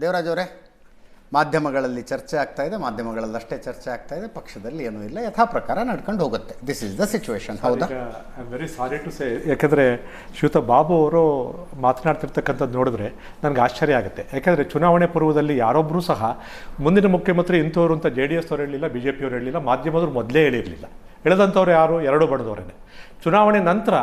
ದೇವರಾಜ್ ಅವರೇ ಮಾಧ್ಯಮಗಳಲ್ಲಿ ಚರ್ಚೆ ಆಗ್ತಾ ಇದೆ ಮಾಧ್ಯಮಗಳಲ್ಲಿ ಅಷ್ಟೇ ಚರ್ಚೆ ಆಗ್ತಾ ಇದೆ ಪಕ್ಷದಲ್ಲಿ ಏನೂ ಇಲ್ಲ ಯಥಾ ಪ್ರಕಾರ ನಡ್ಕೊಂಡು ಹೋಗುತ್ತೆ. ದಿಸ್ ಇಸ್ ದ ಸಿಚುವೇಶನ್ ಹೌದಾ? I am very sorry to say ಯಾಕಂದರೆ ಶ್ರೀಯುತ ಬಾಬು ಅವರು ಮಾತನಾಡ್ತಿರ್ತಕ್ಕಂಥದ್ದು ನೋಡಿದ್ರೆ ನನಗೆ ಆಶ್ಚರ್ಯ ಆಗುತ್ತೆ. ಯಾಕಂದರೆ ಚುನಾವಣೆ ಪೂರ್ವದಲ್ಲಿ ಯಾರೊಬ್ಬರೂ ಸಹ ಮುಂದಿನ ಮುಖ್ಯಮಂತ್ರಿ ಇಂಥವ್ರು ಅಂತ ಜೆ ಡಿ ಎಸ್ ಅವ್ರು ಹೇಳಲಿಲ್ಲ ಬಿ ಜೆ ಪಿಯವ್ರು ಹೇಳಲಿಲ್ಲ ಮಾಧ್ಯಮದವ್ರು ಮೊದಲೇ ಹೇಳಿರಲಿಲ್ಲ. ಹೇಳದಂಥವ್ರು ಯಾರು? ಎರಡು ಬಡದವರೇನೆ. ಚುನಾವಣೆ ನಂತರ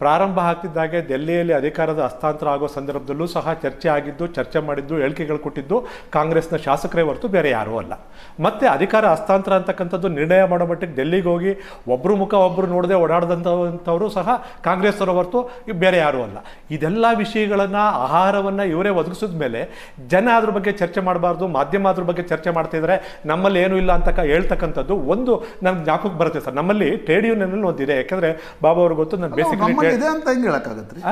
ಪ್ರಾರಂಭ ಆಗ್ತಿದ್ದಾಗೆ ದೆಹಲಿಯಲ್ಲಿ ಅಧಿಕಾರದ ಹಸ್ತಾಂತರ ಆಗೋ ಸಂದರ್ಭದಲ್ಲೂ ಸಹ ಚರ್ಚೆ ಆಗಿದ್ದು, ಚರ್ಚೆ ಮಾಡಿದ್ದು, ಹೇಳಿಕೆಗಳು ಕೊಟ್ಟಿದ್ದು ಕಾಂಗ್ರೆಸ್ನ ಶಾಸಕರೇ ಹೊರತು ಬೇರೆ ಯಾರೂ ಅಲ್ಲ. ಮತ್ತೆ ಅಧಿಕಾರ ಹಸ್ತಾಂತರ ಅಂತಕ್ಕಂಥದ್ದು ನಿರ್ಣಯ ಮಾಡೋ ಮಟ್ಟಿಗೆ ಡೆಲ್ಲಿಗೆ ಹೋಗಿ ಒಬ್ಬರು ಮುಖ ಒಬ್ಬರು ನೋಡದೆ ಓಡಾಡ್ದಂಥವಂಥವರು ಸಹ ಕಾಂಗ್ರೆಸ್ ಅವರ ಹೊರತು ಬೇರೆ ಯಾರೂ ಅಲ್ಲ. ಇದೆಲ್ಲ ವಿಷಯಗಳನ್ನು, ಆಹಾರವನ್ನು ಇವರೇ ಒದಗಿಸಿದ ಮೇಲೆ ಜನ ಅದ್ರ ಬಗ್ಗೆ ಚರ್ಚೆ ಮಾಡಬಾರ್ದು, ಮಾಧ್ಯಮ ಅದ್ರ ಬಗ್ಗೆ ಚರ್ಚೆ ಮಾಡ್ತಿದ್ರೆ ನಮ್ಮಲ್ಲಿ ಏನೂ ಇಲ್ಲ ಅಂತ ಹೇಳ್ತಕ್ಕಂಥದ್ದು ಒಂದು ನಮ್ಗೆ ಜ್ಞಾಪಕಕ್ಕೆ ಬರುತ್ತೆ ಸರ್. ನಮ್ಮಲ್ಲಿ ಟ್ರೇಡ್ ಯೂನಿಯನ್ ಒಂದಿದೆ. ಯಾಕಂದ್ರೆ ಬಾಬಾ ಅವ್ರಿಗೆ ಗೊತ್ತು ನಾನು ಬೇಸಿಕ್ ಇದೆ ಅಂತ ಹೆಂಗ್ ಹೇಳಕ್ಕಾಗತ್ರಿ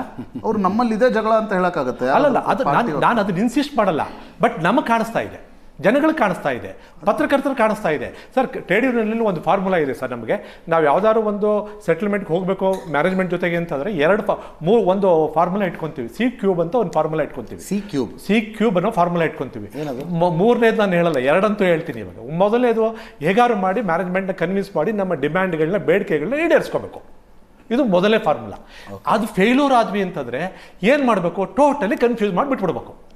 ಅವ್ರು ನಮ್ಮಲ್ಲಿ ಇದೆ ಜಗಳ ಅಂತ ಹೇಳಕ್ಕಾಗತ್ತೆ. ಅಲ್ಲಲ್ಲ ಅದು ನಾನು ನಾನು ಅದನ್ನ ಇನ್ಸಿಸ್ಟ್ ಮಾಡಲ್ಲ. ಬಟ್ ನಮಗೆ ಕಾಣಿಸ್ತಾ ಇದೆ. ಜನಗಳು ಕಾಣಿಸ್ತಾ ಇದೆ. ಪತ್ರಕರ್ತರು ಕಾಣಿಸ್ತಾ ಇದೆ. ಸರ್ ಟ್ರೇಡ್ ಯೂನಿಯನ್ನಲ್ಲಿ ಒಂದು ಫಾರ್ಮುಲಾ ಇದೆ ಸರ್ ನಮಗೆ. ನಾವು ಯಾವ್ದಾದ್ರು ಒಂದು ಸೆಟಲ್ಮೆಂಟ್ಗೆ ಹೋಗಬೇಕು ಮ್ಯಾನೇಜ್ಮೆಂಟ್ ಜೊತೆಗೆ ಅಂತಂದರೆ ಎರಡು ಫಾ ಮೂರು ಒಂದು ಫಾರ್ಮುಲಾ ಇಟ್ಕೊಂತೀವಿ. ಸಿ ಕ್ಯೂಬ್ ಅಂತ ಒಂದು ಫಾರ್ಮುಲಾ ಇಟ್ಕೊಂತೀವಿ. ಸಿ ಕ್ಯೂಬ್ ಸಿ ಕ್ಯೂಬ್ ಅನ್ನೋ ಫಾರ್ಮುಲಾ ಇಟ್ಕೊಂತೀವಿ. ಮೂರನೇದು ನಾನು ಹೇಳಲ್ಲ ಎರಡಂತೂ ಹೇಳ್ತೀನಿ ಇವಾಗ. ಮೊದಲನೇದು ಹೇಗಾರು ಮಾಡಿ ಮ್ಯಾನೇಜ್ಮೆಂಟ್ನ ಕನ್ವಿನ್ಸ್ ಮಾಡಿ ನಮ್ಮ ಡಿಮ್ಯಾಂಡ್ಗಳನ್ನ ಬೇಡಿಕೆಗಳನ್ನ ಈಡೇರಿಸ್ಕೋಬೇಕು. ಇದು ಮೊದಲೇ ಫಾರ್ಮುಲಾ. ಅದು ಫೇಲ್ಯೂರ್ ಆದ್ವಿ ಅಂತಂದ್ರೆ ಏನು ಮಾಡಬೇಕು? ಟೋಟಲಿ ಕನ್ಫ್ಯೂಸ್ ಮಾಡಿ ಬಿಟ್ಬಿಡ್ಬೇಕು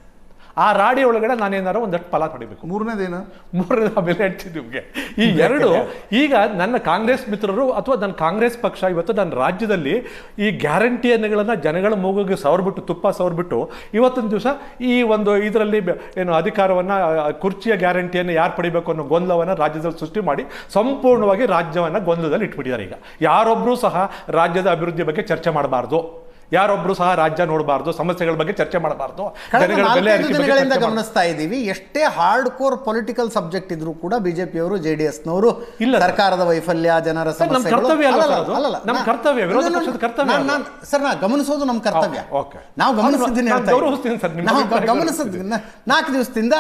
ಆ ರಾಡಿ ಒಳಗಡೆ ನಾನೇನಾರು ಒಂದಷ್ಟು ಫಲ ಪಡಿಬೇಕು. ಮೂರನೇದೇನು? ಮೂರನೇ ಬೆಲೆ ಹೇಳ್ತೀನಿ ನಿಮಗೆ. ಈ ಎರಡು ಈಗ ನನ್ನ ಕಾಂಗ್ರೆಸ್ ಮಿತ್ರರು ಅಥವಾ ನನ್ನ ಕಾಂಗ್ರೆಸ್ ಪಕ್ಷ ಇವತ್ತು ನನ್ನ ರಾಜ್ಯದಲ್ಲಿ ಈ ಗ್ಯಾರಂಟಿಯನ್ನುಗಳನ್ನು ಜನಗಳ ಮೂಗಿಗೆ ಸವರ್ಬಿಟ್ಟು ತುಪ್ಪ ಸವರ್ಬಿಟ್ಟು ಇವತ್ತೊಂದು ದಿವಸ ಈ ಒಂದು ಇದರಲ್ಲಿ ಏನು ಅಧಿಕಾರವನ್ನು ಕುರ್ಚಿಯ ಗ್ಯಾರಂಟಿಯನ್ನು ಯಾರು ಪಡಿಬೇಕು ಅನ್ನೋ ಗೊಂದಲವನ್ನು ರಾಜ್ಯದಲ್ಲಿ ಸೃಷ್ಟಿ ಮಾಡಿ ಸಂಪೂರ್ಣವಾಗಿ ರಾಜ್ಯವನ್ನು ಗೊಂದಲದಲ್ಲಿ ಇಟ್ಬಿಟ್ಟಿದ್ದಾರೆ ಈಗ. ಯಾರೊಬ್ಬರೂ ಸಹ ರಾಜ್ಯದ ಅಭಿವೃದ್ಧಿ ಬಗ್ಗೆ ಚರ್ಚೆ ಮಾಡಬಾರ್ದು. ಯಾರೊಬ್ಬರು ಸಹ ರಾಜ್ಯ ನೋಡಬಾರ್ದು ಸಮಸ್ಯೆಗಳ ಬಗ್ಗೆ ಚರ್ಚೆ ಮಾಡಬಾರ್ದು. ದಿನಗಳಿಂದ ಗಮನಿಸ್ತಾ ಇದ್ದೀವಿ. ಎಷ್ಟೇ ಹಾರ್ಡ್ ಕೋರ್ ಪೊಲಿಟಿಕಲ್ ಸಬ್ಜೆಕ್ಟ್ ಇದ್ರೂ ಕೂಡ ಬಿಜೆಪಿಯವರು ಜೆ ಡಿ ಎಸ್ನವರು ಇಲ್ಲ ಸರ್ಕಾರದ ವೈಫಲ್ಯ ಜನರ ಸಮಸ್ಯೆ ನಮ್ಮ ಕರ್ತವ್ಯ ವಿರೋಧ ಪಕ್ಷದ ಕರ್ತವ್ಯ ಸರ್ ನಾ ಗಮನಿಸೋದು ನಮ್ಮ ಕರ್ತವ್ಯ. ಓಕೆ. ನಾವು ಗಮನಿಸಿದ್ದೀನಿ ನಾವು ಅಭಿಪ್ರಾಯ ನಾಲ್ಕು ದಿವಸದಿಂದ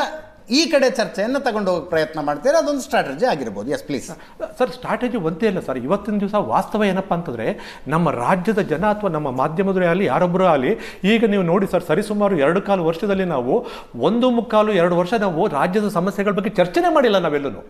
ಈ ಕಡೆ ಚರ್ಚೆಯನ್ನು ತಗೊಂಡು ಹೋಗಿ ಪ್ರಯತ್ನ ಮಾಡ್ತೀರಾ? ಅದೊಂದು ಸ್ಟ್ರಾಟಜಿ ಆಗಿರ್ಬೋದು. ಎಸ್ ಪ್ಲೀಸ್ ಸರ್ ಸ್ಟ್ರಾಟಜಿ ಒಂದೇ ಇಲ್ಲ ಸರ್. ಇವತ್ತಿನ ದಿವಸ ವಾಸ್ತವ ಏನಪ್ಪ ಅಂತಂದರೆ, ನಮ್ಮ ರಾಜ್ಯದ ಜನ ಅಥವಾ ನಮ್ಮ ಮಾಧ್ಯಮದವರೇ ಆಗಲಿ ಯಾರೊಬ್ಬರೂ ಆಗಲಿ, ಈಗ ನೀವು ನೋಡಿ ಸರ್, ಸರಿಸುಮಾರು ಎರಡು ಕಾಲು ವರ್ಷದಲ್ಲಿ ನಾವು ಒಂದು ಮುಕ್ಕಾಲು ಎರಡು ವರ್ಷ ನಾವು ರಾಜ್ಯದ ಸಮಸ್ಯೆಗಳ ಬಗ್ಗೆ ಚರ್ಚೆನೇ ಮಾಡಿಲ್ಲ ನಾವೆಲ್ಲೂ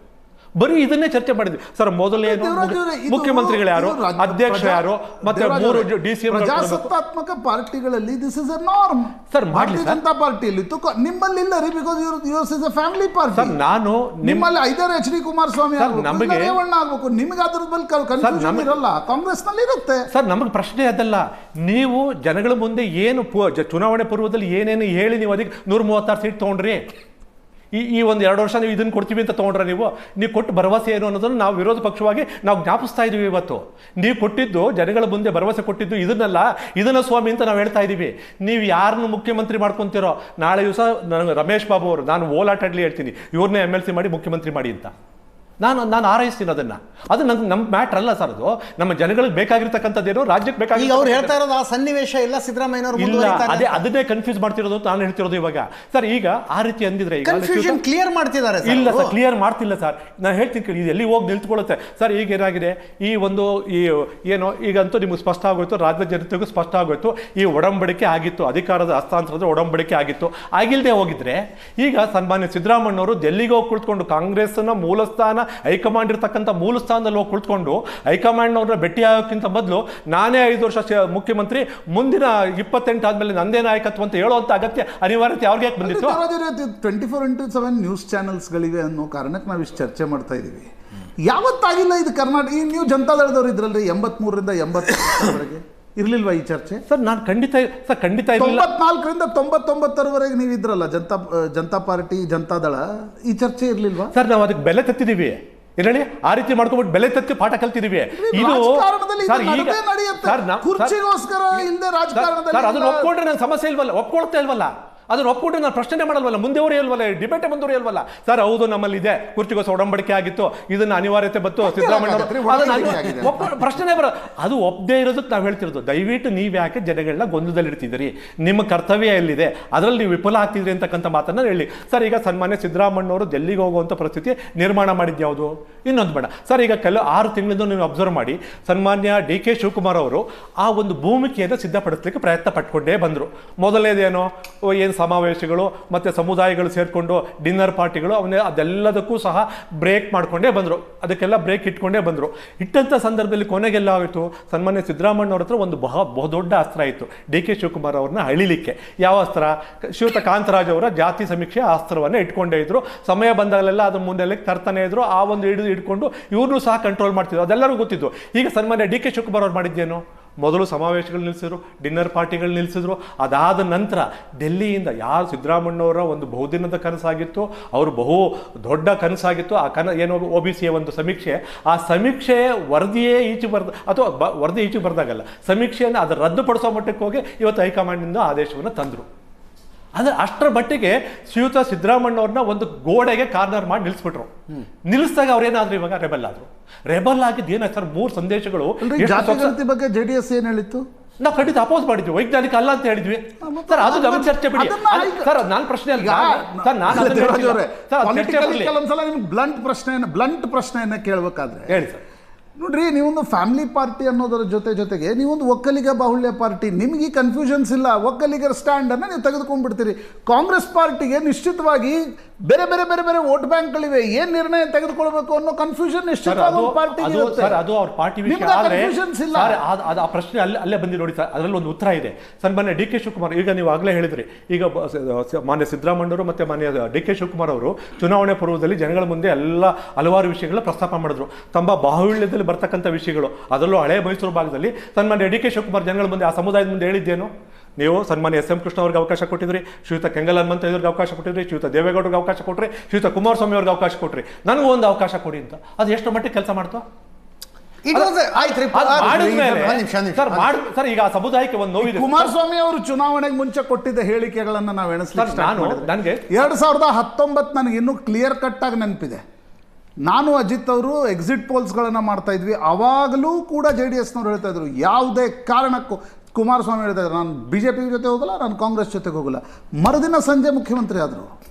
ಬರೀ ಇದನ್ನೇ ಚರ್ಚೆ ಮಾಡಿದ್ವಿ. ಸರ್ ಮೊದಲೇನು ಅವರೇ, ಮುಖ್ಯಮಂತ್ರಿಗಳು ಯಾರು? ಅಧ್ಯಕ್ಷ ಯಾರು? ಮತ್ತೆ ಮೂರು ಡಿ ಸಿ ಪ್ರಜಾಸತ್ತಾತ್ಮಕ ಪಾರ್ಟಿಗಳಲ್ಲಿ this is a norm sir, ಮಾಡಲಿ. ಜನತಾ ಪಾರ್ಟಿಯಲ್ಲಿ ತುಕ ನಿಮ್ಮಲ್ಲಿ ಇಲ್ಲ ರೀ because your yours is a family party sir ನಾನು ನಿಮ್ಮಲ್ಲಿ ಐದಾರು ಎಚ್ ಡಿ ಕುಮಾರಸ್ವಾಮಿ ನಮಗೆ- ರೇವಣ್ಣ ಆಗ್ಬೇಕು ನಿಮಗೆ ಅದ್ರ ಬಲ್ ಕನ್ಫ್ಯೂಷನ್ ಇರಲ್ಲ ಕಾಂಗ್ರೆಸ್ನಲ್ಲಿ ಇರುತ್ತೆ. ಸರ್ ನಮಗೆ ಪ್ರಶ್ನೆ ಅದಲ್ಲ. ನೀವು ಜನಗಳ ಮುಂದೆ ಏನು ಚುನಾವಣೆ ಪೂರ್ವದಲ್ಲಿ ಏನೇನು ಹೇಳಿ ನೀವು ಅದಕ್ಕೆ ನೂರ ಮೂವತ್ತಾರು ಸೀಟ್ ತೊಗೊಂಡ್ರಿ. ಈ ಈ ಒಂದು ಎರಡು ವರ್ಷ ನೀವು ಇದನ್ನು ಕೊಡ್ತೀವಿ ಅಂತ ತೊಗೊಂಡ್ರೆ ನೀವು ನೀವು ಕೊಟ್ಟು ಭರವಸೆ ಏನು ಅನ್ನೋದನ್ನು ನಾವು ವಿರೋಧ ಪಕ್ಷವಾಗಿ ನಾವು ಜ್ಞಾಪಿಸ್ತಾ ಇದ್ದೀವಿ ಇವತ್ತು. ನೀವು ಕೊಟ್ಟಿದ್ದು, ಜನಗಳ ಮುಂದೆ ಭರವಸೆ ಕೊಟ್ಟಿದ್ದು ಇದನ್ನಲ್ಲ, ಇದನ್ನ ಸ್ವಾಮಿ ಅಂತ ನಾವು ಹೇಳ್ತಾ ಇದ್ದೀವಿ ನೀವು ಯಾರನ್ನು ಮುಖ್ಯಮಂತ್ರಿ ಮಾಡ್ಕೊಂತೀರೋ, ನಾಳೆ ದಿವಸ ನನಗೆ ರಮೇಶ್ ಬಾಬು ಅವರು, ನಾನು ಓಲಾಟಾಡ್ಲಿ ಹೇಳ್ತೀನಿ, ಇವ್ರನ್ನೇ ಎಂ ಎಲ್ ಸಿ ಮಾಡಿ ಮುಖ್ಯಮಂತ್ರಿ ಮಾಡಿ ಅಂತ. ನಾನು ನಾನು ಆರೈಸ್ತೀನಿ ಅದನ್ನ. ಅದು ನಂಗೆ ನಮ್ಮ ಮ್ಯಾಟ್ರ್ ಅಲ್ಲ ಸರ್ ಅದು. ನಮ್ಮ ಜನಗಳಿಗೆ ಬೇಕಾಗಿರ್ತಕ್ಕಂಥದ್ದೇನು ರಾಜ್ಯಕ್ಕೆ ಈಗ ಅವ್ರು ಹೇಳ್ತಾ ಇರೋದು ಆ ಸನ್ನಿವೇಶ ಇಲ್ಲ ಸಿದ್ದರಾಮಯ್ಯನವರು ಇಲ್ಲ ಅದೇ ಅದನ್ನೇ ಕನ್ಫ್ಯೂಸ್ ಮಾಡ್ತಿರೋದು ಅಂತ ನಾನು ಹೇಳ್ತಿರೋದು ಇವಾಗ. ಸರ್ ಈಗ ಆ ರೀತಿ ಅಂದಿದ್ರೆ ಈಗ ಕನ್ಫ್ಯೂಷನ್ ಕ್ಲಿಯರ್ ಮಾಡ್ತಿದ್ದಾರೆ ಇಲ್ಲ ಸರ್ ಕ್ಲಿಯರ್ ಮಾಡ್ತಿಲ್ಲ ಸರ್ ನಾನು ಹೇಳ್ತೀನಿ ಕೇಳಿ ಇದು ಎಲ್ಲಿ ಹೋಗಿ ನಿಲ್ತ್ಕೊಳ್ಳುತ್ತೆ? ಸರ್ ಈಗ ಏನಾಗಿದೆ? ಈ ಒಂದು ಈ ಏನು ಈಗಂತೂ ನಿಮ್ಗೆ ಸ್ಪಷ್ಟ ಆಗೋಯ್ತು ರಾಜ್ಯ ಜನತೆಗೂ ಸ್ಪಷ್ಟ ಆಗೋಯ್ತು. ಈ ಒಡಂಬಡಿಕೆ ಆಗಿತ್ತು ಅಧಿಕಾರದ ಹಸ್ತಾಂತರದ ಒಡಂಬಡಿಕೆ ಆಗಿತ್ತು. ಆಗಿಲ್ಲದೆ ಹೋಗಿದ್ರೆ ಈಗ ಸನ್ಮಾನ್ಯ ಸಿದ್ದರಾಮಣ್ಣವರು ಡೆಲ್ಲಿಗೆ ಹೋಗಿ ಕುಳಿತುಕೊಂಡು ಕಾಂಗ್ರೆಸ್ನ ಮೂಲಸ್ಥಾನ ಹೈಕಮಾಂಡ್ ಇರ್ತಕ್ಕಂಥ ಮೂಲ ಸ್ಥಾನದಲ್ಲಿ ಹೋಗಿ ಕುಳಿತುಕೊಂಡು ಹೈಕಮಾಂಡ್ನವ್ರನ್ನ ಭೇಟಿ ಆಗೋಕ್ಕಿಂತ ಮೊದಲು ನಾನೇ ಐದು ವರ್ಷ ಮುಖ್ಯಮಂತ್ರಿ ಮುಂದಿನ ಇಪ್ಪತ್ತೆಂಟು ಆದಮೇಲೆ ನಂದೇ ನಾಯಕತ್ವ ಅಂತ ಹೇಳುವಂಥ ಅಗತ್ಯ ಅನಿವಾರ್ಯತೆ ಅವ್ರಿಗೆ ಯಾಕೆ ಬಂದಿತ್ತು? Twenty four into seven news ಚಾನೆಲ್ಸ್ಗಳಿವೆ ಅನ್ನೋ ಕಾರಣಕ್ಕೆ ನಾವು ಇಷ್ಟು ಚರ್ಚೆ ಮಾಡ್ತಾ ಇದ್ದೀವಿ ಯಾವತ್ತಾಗಿಲ್ಲ ಇದು ಕರ್ನಾಟಕ ಈ ನೀವು ಜನತಾದಳದವ್ರು ಇದ್ರಲ್ರಿ ಎಂಬತ್ಮೂರರಿಂದ ಎಂಬತ್ತವರೆಗೆ ಇರ್ಲಿಲ್ವಾ ಈ ಚರ್ಚೆ? ಸರ್ ನಾನು ಖಂಡಿತ ಸರ್ ಖಂಡಿತ ತೊಂಬತ್ನಾಲ್ಕರಿಂದ ತೊಂಬತ್ತೊಂಬತ್ತರವರೆಗೆ ನೀವು ಇದ್ರಲ್ಲ ಜನತಾ ಜನತಾ ಪಾರ್ಟಿ ಜನತಾದಳ ಈ ಚರ್ಚೆ ಇರಲಿಲ್ವಾ? ಸರ್ ನಾವು ಅದಕ್ಕೆ ಬೆಲೆ ತತ್ತಿದೀವಿ. ಇರಲಿ ಆ ರೀತಿ ಮಾಡ್ಕೊಂಡ್ಬಿಟ್ಟು ಬೆಲೆ ತತ್ತಿ ಪಾಠ ಕಲ್ತಿದೀವಿ. ಇದು ಸರ್ ಅದನ್ನ. ಒಪ್ಕೊಂಡ್ರೆ ನನ್ನ ಸಮಸ್ಯೆ ಇಲ್ವಲ್ಲ ಒಪ್ಕೊಳ್ತಾ ಇಲ್ವಲ್ಲ? ಅದನ್ನ ಒಪ್ಪಿಟ್ಟು ನಾನು ಪ್ರಶ್ನೆ ಮಾಡಲ್ವಲ್ಲ ಮುಂದೆವರೇ ಇಲ್ವಲ್ಲ ಡಿಬೇಟೇ ಮುಂದುವರಿಯಲ್ವಲ್ಲ ಸರ್ ಹೌದು ನಮ್ಮಲ್ಲಿ ಇದೆ ಕುರ್ಚಿಗೋಸ ಒಡಂಬಡಿಕೆ ಆಗಿತ್ತು. ಇದನ್ನ ಅನಿವಾರ್ಯತೆ ಬತ್ತು ಸಿದ್ದರಾಮಯ್ಯ. ಪ್ರಶ್ನೆ ಬರ ಅದು ಒಪ್ಪದೇ ಇರೋದಕ್ಕೆ ನಾವು ಹೇಳ್ತಿರೋದು. ದಯವಿಟ್ಟು ನೀವು ಯಾಕೆ ಜನಗಳನ್ನ ಗೊಂದಲದಲ್ಲಿ ಇಡ್ತಿದ್ದೀರಿ? ನಿಮ್ಮ ಕರ್ತವ್ಯ ಎಲ್ಲಿದೆ? ಅದರಲ್ಲಿ ನೀವು ವಿಫಲ ಆಗ್ತಿದ್ರಿ ಅಂತಕ್ಕಂಥ ಮಾತನ್ನ ಹೇಳಿ. ಸರ್ ಈಗ ಸನ್ಮಾನ್ಯ ಸಿದ್ದರಾಮಣ್ಣವರು ಡೆಲ್ಲಿಗೆ ಹೋಗುವಂಥ ಪರಿಸ್ಥಿತಿ ನಿರ್ಮಾಣ ಮಾಡಿದ್ಯಾವುದು? ಇನ್ನೊಂದು ಬೇಡ. ಸರ್ ಈಗ ಕೆಲವು ಆರು ತಿಂಗಳಿಂದ ನೀವು ಅಬ್ಸರ್ವ್ ಮಾಡಿ ಸನ್ಮಾನ್ಯ ಡಿ ಕೆ ಶಿವಕುಮಾರ್ ಅವರು ಆ ಒಂದು ಭೂಮಿಕೆಯನ್ನು ಸಿದ್ಧಪಡಿಸಲಿಕ್ಕೆ ಪ್ರಯತ್ನ ಪಟ್ಕೊಂಡೇ ಬಂದರು. ಮೊದಲನೇದೇನೋ? ಏನು ಸಮಾವೇಶಗಳು ಮತ್ತು ಸಮುದಾಯಗಳು ಸೇರಿಕೊಂಡು ಡಿನ್ನರ್ ಪಾರ್ಟಿಗಳು ಅವನ್ನ ಅದೆಲ್ಲದಕ್ಕೂ ಸಹ ಬ್ರೇಕ್ ಮಾಡಿಕೊಂಡೇ ಬಂದರು. ಅದಕ್ಕೆಲ್ಲ ಬ್ರೇಕ್ ಇಟ್ಕೊಂಡೇ ಬಂದರು. ಇಟ್ಟಂಥ ಸಂದರ್ಭದಲ್ಲಿ ಕೊನೆಗೆಲ್ಲ ಆಯಿತು. ಸನ್ಮಾನ್ಯ ಸಿದ್ದರಾಮಣ್ಣವ್ರ ಹತ್ರ ಒಂದು ಬಹ ಬಹುದೊಡ್ಡ ಅಸ್ತ್ರ ಇತ್ತು. ಡಿ ಕೆ ಶಿವಕುಮಾರ್ ಅವ್ರನ್ನ ಅಳಿಲಿಕ್ಕೆ. ಯಾವ ಅಸ್ತ್ರ? ಶಿವತ ಕಾಂತರಾಜ್ ಅವರ ಜಾತಿ ಸಮೀಕ್ಷೆ ಅಸ್ತ್ರವನ್ನು ಇಟ್ಕೊಂಡೇ ಇದ್ರು. ಸಮಯ ಬಂದಾಗಲೆಲ್ಲ ಅದ್ರ ಮುಂದೆ ತರ್ತಾನೆ ಇದ್ರು. ಆ ಒಂದು ಹಿಡಿದು ಇಟ್ಕೊಂಡು ಇವ್ರನ್ನೂ ಸಹ ಕಂಟ್ರೋಲ್ ಮಾಡ್ತಿದ್ರು. ಅದೆಲ್ಲರೂ ಗೊತ್ತಿತ್ತು. ಈಗ ಸನ್ಮಾನ್ಯ ಡಿ ಕೆ ಶಿವಕುಮಾರ್ ಅವ್ರು ಮಾಡಿದ್ದೇನು? ಮೊದಲು ಸಮಾವೇಶಗಳು ನಿಲ್ಲಿಸಿದ್ರು ಡಿನ್ನರ್ ಪಾರ್ಟಿಗಳು ನಿಲ್ಲಿಸಿದ್ರು ಅದಾದ ನಂತರ ಡೆಲ್ಲಿಯಿಂದ ಯಾರು ಸಿದ್ದರಾಮಣ್ಣವರ ಒಂದು ಬಹುದಿನದ ಕನಸಾಗಿತ್ತು, ಅವರು ಬಹು ದೊಡ್ಡ ಕನಸಾಗಿತ್ತು. ಆ ಕನ ಏನು ಒ ಬಿ ಸಿಯ ಒಂದು ಸಮೀಕ್ಷೆ. ಆ ಸಮೀಕ್ಷೆ ವರದಿಯೇ ಈಚೆ ಬರ್ದ, ಅಥವಾ ಬ, ವರದಿ ಈಚೆ ಬರೆದಾಗಲ್ಲ. ಸಮೀಕ್ಷೆಯನ್ನು ಅದು ರದ್ದುಪಡಿಸೋ ಮಟ್ಟಕ್ಕೆ ಹೋಗಿ ಇವತ್ತು ಹೈಕಮಾಂಡ್ನಿಂದ ಆದೇಶವನ್ನು ತಂದರು. ಅಂದ್ರೆ ಅಷ್ಟರ ಮಟ್ಟಿಗೆ ಶ್ರೀಯುತ ಸಿದ್ದರಾಮಣ್ಣವ್ರನ್ನ ಒಂದು ಗೋಡೆಗೆ ಕಾರ್ನರ್ ಮಾಡಿ ನಿಲ್ಲಿಸ್ಬಿಟ್ರು ನಿಲ್ಲಿಸಿದಾಗ ಅವ್ರೇನಾದ್ರು ಇವಾಗ ರೆಬಲ್ ಆದ್ರು. ರೆಬಲ್ ಆಗಿದ್ದು ಏನಾಯ್ತು ಸರ್? ಮೂರು ಸಂದೇಶಗಳು. ಬಗ್ಗೆ ಜೆ ಡಿ ಎಸ್ ಏನು ಹೇಳಿತ್ತು? ನಾವು ಖಂಡಿತ ಅಪೋಸ್ ಮಾಡಿದ್ವಿ. ವೈಜ್ಞಾನಿಕ ಅಲ್ಲ ಅಂತ ಹೇಳಿದ್ವಿ. ಸರ್ ಅದು ನಮ್ಮ ಚರ್ಚೆ ಬಿಡಿ. ಸರ್ ನಾನು ಪ್ರಶ್ನೆ ಅಲ್ಲ. ಸರ್ ನಾನು ಕೆಲವೊಂದ್ಸಲ ನಿಮ್ಗೆ ಬ್ಲಂಟ್ ಪ್ರಶ್ನೆಯನ್ನು ಬ್ಲಂಟ್ ಪ್ರಶ್ನೆಯನ್ನ ಕೇಳಬೇಕಾದ್ರೆ ಹೇಳಿ ಸರ್. ನೋಡ್ರಿ ನೀವೊಂದು ಫ್ಯಾಮಿಲಿ ಪಾರ್ಟಿ ಅನ್ನೋದರ ಜೊತೆ ಜೊತೆಗೆ ನೀವೊಂದು ಒಕ್ಕಲಿಗ ಬಾಹುಳ್ಯ ಪಾರ್ಟಿ ನಿಮಗೆ ಕನ್ಫ್ಯೂಷನ್ಸ್ ಇಲ್ಲ. ಒಕ್ಕಲಿಗರ ಸ್ಟ್ಯಾಂಡ್ ಅನ್ನ ನೀವು ತೆಗೆದುಕೊಂಡ್ಬಿಡ್ತೀರಿ. ಕಾಂಗ್ರೆಸ್ ಪಾರ್ಟಿಗೆ ನಿಶ್ಚಿತವಾಗಿ ಬೇರೆ ಬೇರೆ ಬೇರೆ ಬೇರೆ ವೋಟ್ ಬ್ಯಾಂಕ್ಗಳಿವೆ ಏನ್ ನಿರ್ಣಯ ತೆಗೆದುಕೊಳ್ಬೇಕು ಅನ್ನೋ ಕನ್ಫ್ಯೂಷನ್ ಸರ್ ಸರ್ ಆದ್ರೆ ಇಲ್ಲ. ಸರ್ ಆ ಪ್ರಶ್ನೆ ಅಲ್ಲೇ ಅಲ್ಲೇ ಬಂದು ನೋಡಿ ಸರ್ ಅದರಲ್ಲಿ ಒಂದು ಉತ್ತರ ಇದೆ. ಸನ್ಮಾನ್ಯ ಡಿ ಕೆ ಶಿವಕುಮಾರ್ ಈಗ ನೀವು ಆಗಲೇ ಹೇಳಿದ್ರಿ. ಈಗ ಮಾನ್ಯ ಸಿದ್ದರಾಮಣ್ಣವರು ಮತ್ತೆ ಮಾನ್ಯ ಡಿ ಕೆ ಶಿವಕುಮಾರ್ ಅವರು ಚುನಾವಣೆ ಪೂರ್ವದಲ್ಲಿ ಜನಗಳ ಮುಂದೆ ಎಲ್ಲ ಹಲವಾರು ವಿಷಯಗಳ ಪ್ರಸ್ತಾಪ ಮಾಡಿದ್ರು. ತಮ್ಮ ಬಾಹುಳ್ಯದಲ್ಲಿ ಬರ್ತಕ್ಕಂಥ ವಿಷಯಗಳು. ಅದರಲ್ಲೂ ಹಳೆ ಮೈಸೂರು ಭಾಗದಲ್ಲಿ ಸನ್ಮಾನ್ಯ ಡಿ ಕೆ ಶಿವಕುಮಾರ್ ಜನಗಳ ಮುಂದೆ ಆ ಸಮುದಾಯದ ಮುಂದೆ ಹೇಳಿದ್ದೇನು? ನೀವು ಸನ್ಮಾನ್ಯ ಎಸ್ ಎಂ ಕೃಷ್ಣ ಅವ್ರಿಗೆ ಅವಕಾಶ ಕೊಟ್ಟಿದ್ರಿ ಶ್ರೀಯುತ ಕೆಂಗಲ್ ಹನುಮಂತ ಇವ್ರಿಗೆ ಅವಕಾಶ ಕೊಟ್ಟಿದ್ರಿ ಶ್ರೀಯುತ ದೇವೇಗೌಡರಿಗೆ ಅವಕಾಶ ಕೊಟ್ಟರೆ ಶ್ರೀಯುತ ಕುಮಾರಸ್ವಾಮಿ ಅವ್ರಿಗೆ ಅವಕಾಶ ಕೊಟ್ರಿ. ನನಗೂ ಒಂದು ಅವಕಾಶ ಕೊಡಿ ಅಂತ. ಅದು ಎಷ್ಟು ಮಟ್ಟಿಗೆ ಕೆಲಸ ಮಾಡ್ತು. ಸರ್ ಈಗ ಸಮುದಾಯಕ್ಕೆ ಒಂದು ನೋವಿದೆ. ಕುಮಾರಸ್ವಾಮಿ ಅವರು ಚುನಾವಣೆಗೆ ಮುಂಚೆ ಕೊಟ್ಟಿದ್ದ ಹೇಳಿಕೆಗಳನ್ನ ನಾವು ಎಣಿಸ್ಲಿಕ್ಕೆ ನಾನು ನನಗೆ ಎರಡ್ ಸಾವಿರದ ಹತ್ತೊಂಬತ್ತು ನನಗೆ ಇನ್ನೂ ಕ್ಲಿಯರ್ ಕಟ್ ಆಗಿ ನೆನಪಿದೆ. ನಾನು ಅಜಿತ್ ಅವರು ಎಕ್ಸಿಟ್ ಪೋಲ್ಸ್ಗಳನ್ನು ಮಾಡ್ತಾ ಇದ್ವಿ. ಅವಾಗಲೂ ಕೂಡ ಜೆ ಡಿ ಎಸ್ನವ್ರು ಹೇಳ್ತಾ ಇದ್ರು, ಯಾವುದೇ ಕಾರಣಕ್ಕೂ, ಕುಮಾರಸ್ವಾಮಿ ಹೇಳ್ತಾ ಇದ್ರು, ನಾನು ಬಿ ಜೆ ಪಿ ಜೊತೆ ಹೋಗಲ್ಲ, ನಾನು ಕಾಂಗ್ರೆಸ್ ಜೊತೆಗೆ ಹೋಗಲ್ಲ. ಮರುದಿನ ಸಂಜೆ ಮುಖ್ಯಮಂತ್ರಿ ಆದರು.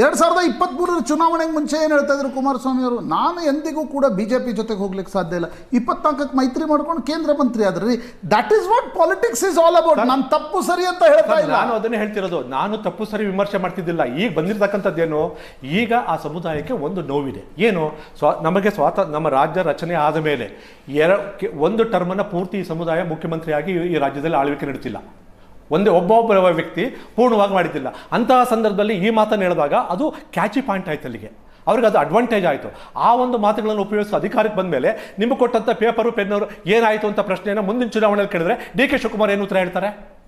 ಎರಡು ಸಾವಿರದ ಇಪ್ಪತ್ತ್ಮೂರರ ಚುನಾವಣೆಗೆ ಮುಂಚೆ ಏನು ಹೇಳ್ತಾ ಇದ್ರು ಕುಮಾರಸ್ವಾಮಿ ಅವರು? ನಾನು ಎಂದಿಗೂ ಕೂಡ ಬಿ ಜೆ ಪಿ ಜೊತೆಗೆ ಹೋಗ್ಲಿಕ್ಕೆ ಸಾಧ್ಯ ಇಲ್ಲ. ಇಪ್ಪತ್ನಾಲ್ಕಕ್ಕೆ ಮೈತ್ರಿ ಮಾಡ್ಕೊಂಡು ಕೇಂದ್ರ ಮಂತ್ರಿ ಆದ್ರಿ. That is what politics is all about ನಾನು ತಪ್ಪು ಸರಿ ಅಂತ ಹೇಳ್ತಾ ಇಲ್ಲ. ನಾನು ಅದನ್ನೇ ಹೇಳ್ತಿರೋದು. ನಾನು ತಪ್ಪು ಸರಿ ವಿಮರ್ಶೆ ಮಾಡ್ತಿದ್ದಿಲ್ಲ. ಈಗ ಬಂದಿರತಕ್ಕಂಥದ್ದೇನು? ಈಗ ಆ ಸಮುದಾಯಕ್ಕೆ ಒಂದು ನೋವಿದೆ. ಏನು? ಸ್ವಾ ನಮಗೆ ಸ್ವಾತ ನಮ್ಮ ರಾಜ್ಯ ರಚನೆ ಆದ ಮೇಲೆ ಎರ ಒಂದು ಟರ್ಮನ್ನು ಪೂರ್ತಿ ಈ ಸಮುದಾಯ ಮುಖ್ಯಮಂತ್ರಿಯಾಗಿ ಈ ರಾಜ್ಯದಲ್ಲಿ ಆಳ್ವಿಕೆ ನಡೆಸಿಲ್ಲ. ಒಂದೇ ಒಬ್ಬೊಬ್ಬ ವ್ಯಕ್ತಿ ಪೂರ್ಣವಾಗಿ ಮಾಡಿದ್ದಿಲ್ಲ. ಅಂತಹ ಸಂದರ್ಭದಲ್ಲಿ ಈ ಮಾತನ್ನು ಹೇಳಿದಾಗ ಅದು ಕ್ಯಾಚಿ ಪಾಯಿಂಟ್ ಆಯ್ತು ಅಲ್ಲಿಗೆ. ಅವ್ರಿಗೆ ಅದು ಅಡ್ವಾಂಟೇಜ್ ಆಯಿತು. ಆ ಒಂದು ಮಾತುಗಳನ್ನು ಉಪಯೋಗಿಸಿ ಅಧಿಕಾರಕ್ಕೆ ಬಂದ ಮೇಲೆ ನಿಮಗೆ ಕೊಟ್ಟಂಥ ಪೇಪರು ಪೆನ್ನವರು ಏನಾಯಿತು ಅಂತ ಪ್ರಶ್ನೆಯನ್ನು ಮುಂದಿನ ಚುನಾವಣೆಯಲ್ಲಿ ಕೇಳಿದ್ರೆ ಡಿ ಕೆ ಶಿವಕುಮಾರ್ ಏನು ಉತ್ತರ ಹೇಳ್ತಾರೆ?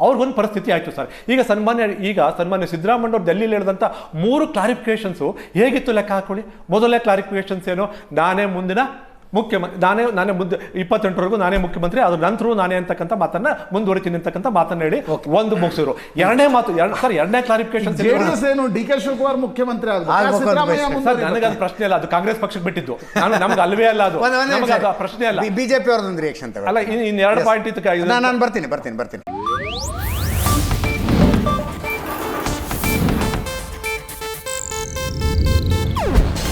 ಅವ್ರಿಗೊಂದು ಪರಿಸ್ಥಿತಿ ಆಯಿತು ಸರ್. ಈಗ ಸನ್ಮಾನ್ಯ ಈಗ ಸನ್ಮಾನ್ಯ ಸಿದ್ದರಾಮಯ್ಯವ್ರು ಡೆಲ್ಲಿಲಿ ಹೇಳಿದಂಥ ಮೂರು ಕ್ಲಾರಿಫಿಕೇಷನ್ಸು ಹೇಗಿತ್ತು ಲೆಕ್ಕ ಹಾಕೊಳ್ಳಿ? ಮೊದಲೇ ಕ್ಲಾರಿಫಿಕೇಷನ್ಸ್ ಏನು? ನಾನೇ ಮುಂದಿನ ಮುಖ್ಯಮಂತ್ರಿ ನಾನೇ ನಾನೇ ಮುಂದೆ ಇಪ್ಪತ್ತೆಂಟರವರೆಗೂ ನಾನೇ ಮುಖ್ಯಮಂತ್ರಿ ಅದ್ರ ನಂತರ ನಾನೇ ಅಂತಕ್ಕಂಥ ಮಾತನ್ನ ಮುಂದುವರಿತೀನಿ ಅಂತಕ್ಕಂಥ ಮಾತನ್ನ ಹೇಳಿ ಒಂದು ಮುಗಿಸಿದ್ರು ಎರಡನೇ ಮಾತು ಸರ್ ಎರಡನೇ ಕ್ಲಾರಿಫಿಕೇಶನ್ ಏನು ಡಿ ಕೆ ಶಿವಕುಮಾರ್ ಮುಖ್ಯಮಂತ್ರಿ ಸರ್. ನನಗೆ ಅದು ಪ್ರಶ್ನೆ ಅಲ್ಲ ಅದು ಕಾಂಗ್ರೆಸ್ ಪಕ್ಷಕ್ಕೆ ಬಿಟ್ಟಿದ್ದು. ನಾನು ನಮ್ಗೆ ಅಲ್ವೇ ಅಲ್ಲ ಅದು. ಒಂದ್- ಒಂದ್ ನಮ್ಗೆ ಅದು ಪ್ರಶ್ನೆ ಅಲ್ಲ ಬಿಜೆಪಿ ಅವ್ರದ್ದು ರಿಯಾಕ್ಷನ್ ಅಲ್ಲ ಇನ್ನು ಇನ್ ಎರಡು ಪಾಯಿಂಟ್ ಇತ್ತು ನಾನು ಬರ್ತೀನಿ ಬರ್ತೀನಿ ಬರ್ತೀನಿ.